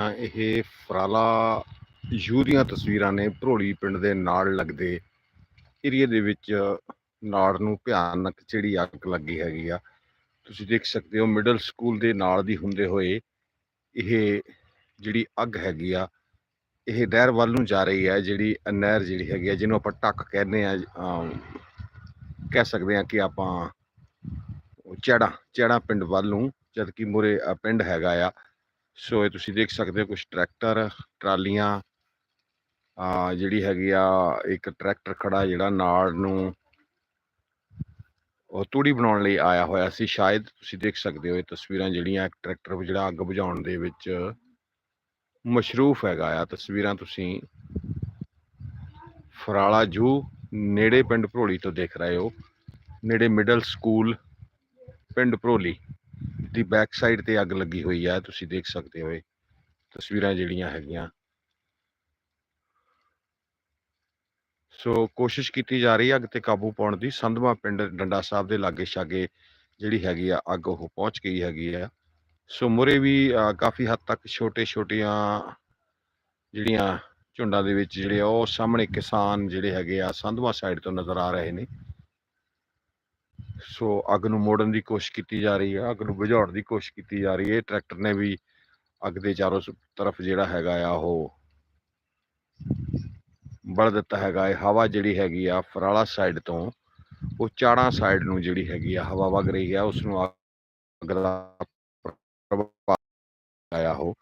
ਇਹ ਫਰਾਲਾ ਯੂ ਦੀਆਂ ਤਸਵੀਰਾਂ ਨੇ ਭਰੋਲੀ ਪਿੰਡ ਦੇ ਨਾਲ ਲੱਗਦੇ ਏਰੀਏ ਦੇ ਵਿੱਚ ਨਾੜ ਨੂੰ ਭਿਆਨਕ ਜਿਹੜੀ ਅੱਗ ਲੱਗੀ ਹੈਗੀ ਆ। ਤੁਸੀਂ ਦੇਖ ਸਕਦੇ ਹੋ ਮਿਡਲ ਸਕੂਲ ਦੇ ਨਾਲ ਦੀ ਹੁੰਦੇ ਹੋਏ ਇਹ ਜਿਹੜੀ ਅੱਗ ਹੈਗੀ ਆ, ਇਹ ਨਹਿਰ ਵੱਲ ਨੂੰ ਜਾ ਰਹੀ ਹੈ, ਜਿਹੜੀ ਨਹਿਰ ਜਿਹੜੀ ਹੈਗੀ ਆ, ਜਿਹਨੂੰ ਆਪਾਂ ਟੱਕ ਕਹਿੰਦੇ ਆ ਕਹਿ ਸਕਦੇ ਆ ਕਿ ਆਪਾਂ ਚੜਾ ਚੜਾ ਪਿੰਡ ਵੱਲ ਨੂੰ ਜਦ ਕਿ ਮੂਹਰੇ ਪਿੰਡ ਹੈਗਾ ਆ। ਸੋ ਇਹ ਤੁਸੀਂ ਦੇਖ ਸਕਦੇ ਹੋ ਕੁਝ ਟਰੈਕਟਰ, ਟਰਾਲੀਆਂ ਆ ਜਿਹੜੀ ਹੈਗੀ ਆ, ਇੱਕ ਟਰੈਕਟਰ ਖੜਾ ਜਿਹੜਾ ਨਾੜ ਨੂੰ ਉਹ ਤੂੜੀ ਬਣਾਉਣ ਲਈ ਆਇਆ ਹੋਇਆ ਸੀ। ਸ਼ਾਇਦ ਤੁਸੀਂ ਦੇਖ ਸਕਦੇ ਹੋ ਇਹ ਤਸਵੀਰਾਂ ਜਿਹੜੀਆਂ ਇੱਕ ਟਰੈਕਟਰ ਜਿਹੜਾ ਅੱਗ ਬੁਝਾਉਣ ਦੇ ਵਿੱਚ ਮਸ਼ਰੂਫ ਹੈਗਾ ਆ। ਤਸਵੀਰਾਂ ਤੁਸੀਂ ਫਰਾਲਾ ਜੂ ਨੇੜੇ ਪਿੰਡ ਭਰੋਲੀ ਤੋਂ ਦੇਖ ਰਹੇ ਹੋ। ਨੇੜੇ ਮਿਡਲ ਸਕੂਲ ਪਿੰਡ ਭਰੋਲੀ। ਦੀ ਬੈਕ ਸਾਈਡ ਤੇ ਅੱਗ ਲੱਗੀ ਹੋਈ ਹੈ ਤੁਸੀਂ ਦੇਖ ਸਕਦੇ ਹੋ ਇਹ ਤਸਵੀਰਾਂ ਜਿਹੜੀਆਂ ਹੈਗੀਆਂ। ਸੋ ਕੋਸ਼ਿਸ਼ ਕੀਤੀ ਜਾ ਰਹੀ ਹੈ ਅੱਗ ਤੇ ਕਾਬੂ ਪਾਉਣ ਦੀ। ਸੰਧਵਾ ਪਿੰਡ ਡੰਡਾ ਸਾਹਿਬ ਦੇ ਲਾਗੇ ਛਾਗੇ ਜਿਹੜੀ ਹੈਗੀ ਆ, ਅੱਗ ਉਹ ਪਹੁੰਚ ਗਈ ਹੈਗੀ ਆ। ਸੋ ਮੁਰੇ ਵੀ ਕਾਫੀ ਹੱਦ ਤੱਕ ਛੋਟੇ ਛੋਟੀਆਂ ਜਿਹੜੀਆਂ ਝੁੰਡਾਂ ਦੇ ਵਿੱਚ ਜਿਹੜੇ ਆ, ਉਹ ਸਾਹਮਣੇ ਕਿਸਾਨ ਜਿਹੜੇ ਹੈਗੇ ਆ ਸੰਧਵਾ ਸਾਈਡ ਤੋਂ ਨਜ਼ਰ ਆ ਰਹੇ ਨੇ। ਸੋ ਅੱਗ ਨੂੰ ਮੋੜਨ ਦੀ ਕੋਸ਼ਿਸ਼ ਕੀਤੀ ਜਾ ਰਹੀ ਹੈ, ਅੱਗ ਨੂੰ ਬੁਝਾਉਣ ਦੀ ਕੋਸ਼ਿਸ਼ ਕੀਤੀ ਜਾ ਰਹੀ ਹੈ। ਟਰੈਕਟਰ ਨੇ ਵੀ ਅੱਗ ਦੇ ਚਾਰੋਂ ਤਰਫ ਜਿਹੜਾ ਹੈਗਾ ਆ, ਉਹ ਬਲ ਦਿੱਤਾ ਹੈਗਾ ਹੈ। ਹਵਾ ਜਿਹੜੀ ਹੈਗੀ ਆ, ਫਰਾਲਾ ਸਾਈਡ ਤੋਂ, ਉਹ ਚਾੜਾਂ ਸਾਈਡ ਨੂੰ ਜਿਹੜੀ ਹੈਗੀ ਆ, ਹਵਾ ਵਗ ਰਹੀ ਆ ਉਸ ਨੂੰ ਅੱਗ ਦਾ ਪ੍ਰਭਾਵ ਆਇਆ ਉਹ।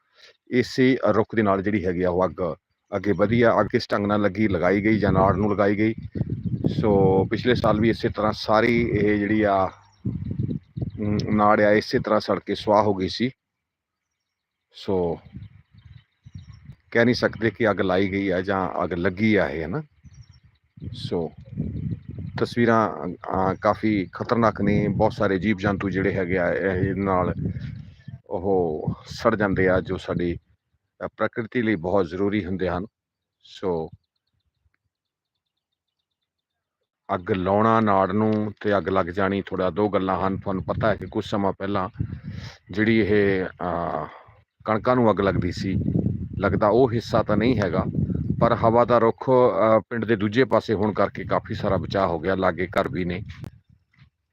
ਇਸੇ ਰੁੱਖ ਦੇ ਨਾਲ ਜਿਹੜੀ ਹੈਗੀ ਆ, ਉਹ ਅੱਗ ਅੱਗੇ ਵਧੀਆ, ਅੱਗ ਕਿਸ ਢੰਗ ਨਾਲ ਲੱਗੀ, ਲਗਾਈ ਗਈ ਜਾਂ ਨਾੜ ਨੂੰ ਲਗਾਈ ਗਈ? ਸੋ ਪਿਛਲੇ ਸਾਲ ਵੀ ਇਸੇ ਤਰ੍ਹਾਂ ਸਾਰੀ ਇਹ ਜਿਹੜੀ ਆ ਨਾੜ ਆ, ਇਸੇ ਤਰ੍ਹਾਂ ਸੜ ਕੇ ਸੁਆਹ ਹੋ ਗਈ ਸੀ। ਸੋ ਕਹਿ ਨਹੀਂ ਸਕਦੇ ਕਿ ਅੱਗ ਲਾਈ ਗਈ ਆ ਜਾਂ ਅੱਗ ਲੱਗੀ ਆ ਇਹ, ਹਨਾ? ਸੋ ਤਸਵੀਰਾਂ ਕਾਫੀ ਖਤਰਨਾਕ ਨੇ। ਬਹੁਤ ਸਾਰੇ ਜੀਵ ਜੰਤੂ ਜਿਹੜੇ ਹੈਗੇ ਆ, ਇਹ ਨਾਲ ਉਹ ਸੜ ਜਾਂਦੇ ਆ, ਜੋ ਸਾਡੀ ਪ੍ਰਕਿਰਤੀ ਲਈ ਬਹੁਤ ਜ਼ਰੂਰੀ ਹੁੰਦੇ ਹਨ। ਸੋ ਅੱਗ ਲਾਉਣਾ ਨਾੜ ਨੂੰ ਤੇ ਅੱਗ ਲੱਗ ਜਾਣੀ ਥੋੜਾ ਦੋ ਗੱਲਾਂ ਹਨ, ਤੁਹਾਨੂੰ ਪਤਾ ਹੈ ਕਿ ਕੁਝ ਸਮਾਂ ਪਹਿਲਾਂ ਜਿਹੜੀ ਇਹ ਕਣਕਾਂ ਨੂੰ ਅੱਗ ਲੱਗਦੀ ਸੀ, ਲੱਗਦਾ ਉਹ ਹਿੱਸਾ ਤਾਂ ਨਹੀਂ ਹੈਗਾ, ਪਰ ਹਵਾ ਦਾ ਰੁੱਖ ਪਿੰਡ ਦੇ ਦੂਜੇ ਪਾਸੇ ਹੋਣ ਕਰਕੇ ਕਾਫੀ ਸਾਰਾ ਬਚਾਅ ਹੋ ਗਿਆ, ਲਾਗੇ ਘਰ ਵੀ ਨੇ।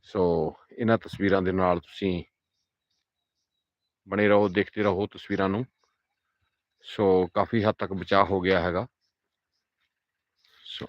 ਸੋ, ਇਹਨਾਂ ਤਸਵੀਰਾਂ ਦੇ ਨਾਲ ਤੁਸੀਂ ਬਣੇ ਰਹੋ, ਦੇਖਦੇ ਰਹੋ ਤਸਵੀਰਾਂ ਨੂੰ। ਸੋ, ਕਾਫੀ ਹੱਦ ਤੱਕ ਬਚਾਅ ਹੋ ਗਿਆ ਹੈਗਾ। ਸੋ